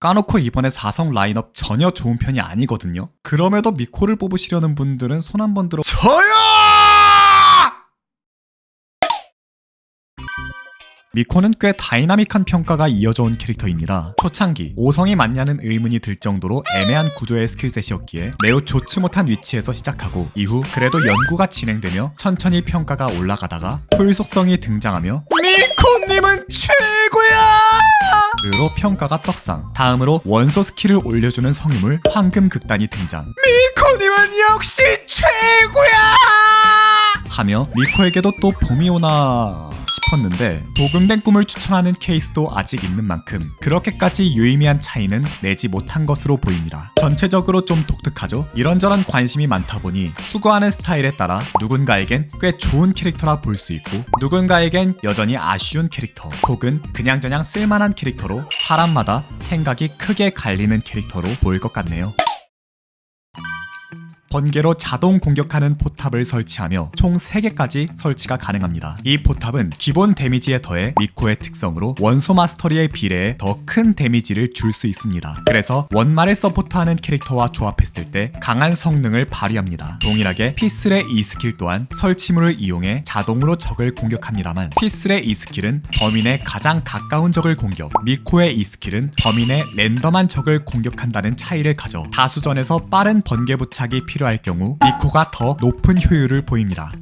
까놓고 이번에 4성 라인업 전혀 좋은 편이 아니거든요. 그럼에도 미코를 뽑으시려는 분들은 손 한 번 들어 저요! 미코는 꽤 다이나믹한 평가가 이어져 온 캐릭터입니다. 초창기 5성이 맞냐는 의문이 들 정도로 애매한 구조의 스킬셋이었기에 매우 좋지 못한 위치에서 시작하고 이후 그래도 연구가 진행되며 천천히 평가가 올라가다가 풀 속성이 등장하며 미코님은! 으로 평가가 떡상. 다음으로 원소 스킬을 올려주는 성유물 황금 극단이 등장. 미코님은 역시 최고야! 하며 미코에게도 또 봄이 오나 싶었는데 도금된 꿈을 추천하는 케이스도 아직 있는 만큼 그렇게까지 유의미한 차이는 내지 못한 것으로 보입니다. 전체적으로 좀 독특하죠? 이런저런 관심이 많다 보니 추구하는 스타일에 따라 누군가에겐 꽤 좋은 캐릭터라 볼 수 있고 누군가에겐 여전히 아쉬운 캐릭터 혹은 그냥저냥 쓸만한 캐릭터로 사람마다 생각이 크게 갈리는 캐릭터로 보일 것 같네요. 번개로 자동 공격하는 포탑을 설치하며 총 3개까지 설치가 가능합니다. 이 포탑은 기본 데미지에 더해 미코의 특성으로 원소 마스터리에 비례해 더 큰 데미지를 줄 수 있습니다. 그래서 원말을 서포트하는 캐릭터와 조합했을 때 강한 성능을 발휘합니다. 동일하게 피슬의 이 스킬 또한 설치물을 이용해 자동으로 적을 공격합니다만 피슬의 이 스킬은 범인의 가장 가까운 적을 공격, 미코의 이 스킬은 범인의 랜덤한 적을 공격한다는 차이를 가져 다수전에서 빠른 번개 부착이 필요 할 경우 미코가 더 높은 효율을 보입니다.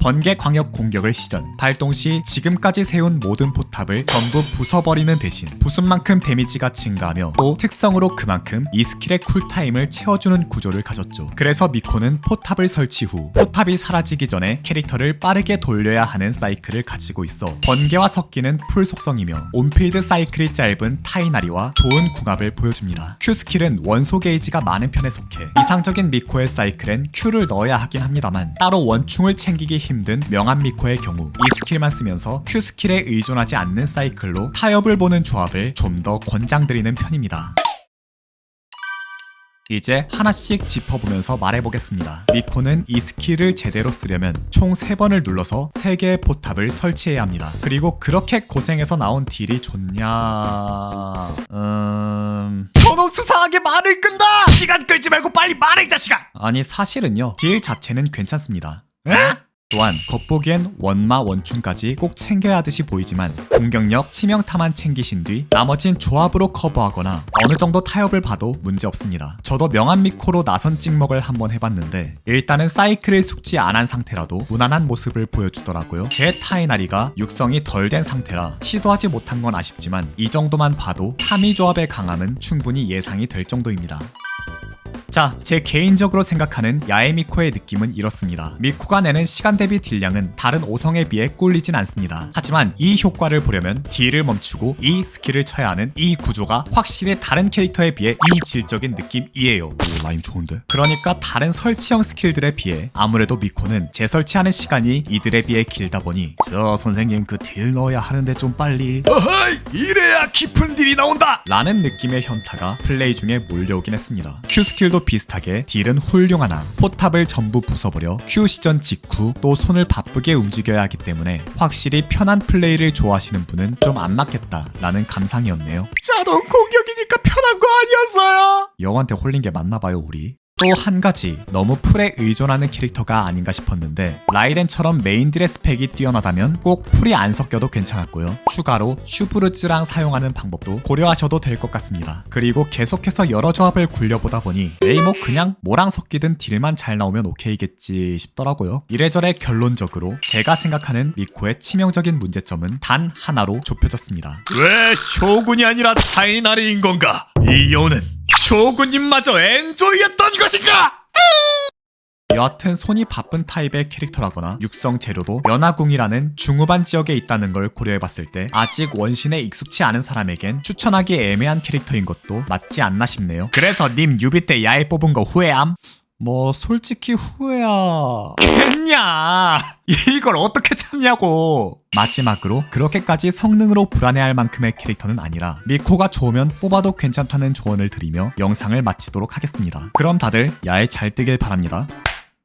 번개 광역 공격을 시전 발동 시 지금까지 세운 모든 포탑을 전부 부숴버리는 대신 부순 만큼 데미지가 증가하며 또 특성으로 그만큼 이 스킬의 쿨타임을 채워주는 구조를 가졌죠. 그래서 미코는 포탑을 설치 후 포탑이 사라지기 전에 캐릭터를 빠르게 돌려야 하는 사이클을 가지고 있어 번개와 섞이는 풀 속성이며 온필드 사이클이 짧은 타이나리와 좋은 궁합을 보여줍니다. Q 스킬은 원소 게이지가 많은 편에 속해 이상적인 미코의 사이클엔 Q를 넣어야 하긴 합니다만 따로 원충을 챙기기 힘든 명한 미코의 경우 이 스킬만 쓰면서 Q 스킬에 의존하지 않는 사이클로 타협을 보는 조합을 좀 더 권장드리는 편입니다. 이제 하나씩 짚어보면서 말해보겠습니다. 미코는 이 스킬을 제대로 쓰려면 총 3번을 눌러서 3개의 포탑을 설치해야 합니다. 그리고 그렇게 고생해서 나온 딜이 좋냐... 음... 저놈 수상하게 말을 끈다! 시간 끌지 말고 빨리 말해 이 자식아! 아니 사실은요 딜 자체는 괜찮습니다. 에? 또한 겉보기엔 원마 원충까지 꼭 챙겨야 하듯이 보이지만 공격력, 치명타만 챙기신 뒤 나머진 조합으로 커버하거나 어느 정도 타협을 봐도 문제 없습니다. 저도 명한 미코로 나선 찍먹을 한번 해봤는데 일단은 사이클을 숙지 안 한 상태라도 무난한 모습을 보여주더라고요. 제 타이나리가 육성이 덜 된 상태라 시도하지 못한 건 아쉽지만 이 정도만 봐도 타미 조합의 강함은 충분히 예상이 될 정도입니다. 자, 제 개인적으로 생각하는 야에 미코의 느낌은 이렇습니다. 미코가 내는 시간 대비 딜량은 다른 5성에 비해 꿀리진 않습니다. 하지만 이 효과를 보려면 딜을 멈추고 이 스킬을 쳐야 하는 이 구조가 확실히 다른 캐릭터에 비해 이 질적인 느낌이에요. 오, 라임 좋은데? 그러니까 다른 설치형 스킬들에 비해 아무래도 미코는 재설치하는 시간이 이들에 비해 길다 보니 저 선생님 그 딜 넣어야 하는데 좀 빨리 어허이! 이래야 깊은 딜이 나온다! 라는 느낌의 현타가 플레이 중에 몰려오긴 했습니다. Q 스킬도 비슷하게 딜은 훌륭하나 포탑을 전부 부숴버려 Q 시전 직후 또 손을 바쁘게 움직여야 하기 때문에 확실히 편한 플레이를 좋아하시는 분은 좀 안 맞겠다 라는 감상이었네요. 자동 공격이니까 편한 거 아니었어요? 영한테 홀린 게 맞나 봐요 우리. 또 한 가지 너무 풀에 의존하는 캐릭터가 아닌가 싶었는데 라이덴처럼 메인딜의 스펙이 뛰어나다면 꼭 풀이 안 섞여도 괜찮았고요. 추가로 슈브르즈랑 사용하는 방법도 고려하셔도 될 것 같습니다. 그리고 계속해서 여러 조합을 굴려보다 보니 에이 뭐 그냥 뭐랑 섞이든 딜만 잘 나오면 오케이겠지 싶더라고요. 이래저래 결론적으로 제가 생각하는 미코의 치명적인 문제점은 단 하나로 좁혀졌습니다. 왜 쇼군이 아니라 타이나리인 건가? 이 여우는 쇼군님마저 엔조이였던 것인가? 여하튼 손이 바쁜 타입의 캐릭터라거나 육성 재료도 연화궁이라는 중후반 지역에 있다는 걸 고려해봤을 때 아직 원신에 익숙치 않은 사람에겐 추천하기 애매한 캐릭터인 것도 맞지 않나 싶네요. 그래서 님 유비 때 야에 뽑은 거 후회함? 뭐 솔직히 후회야 겠냐? 이걸 어떻게 참냐고. 마지막으로 그렇게까지 성능으로 불안해할 만큼의 캐릭터는 아니라 미코가 좋으면 뽑아도 괜찮다는 조언을 드리며 영상을 마치도록 하겠습니다. 그럼 다들 야에 잘 뜨길 바랍니다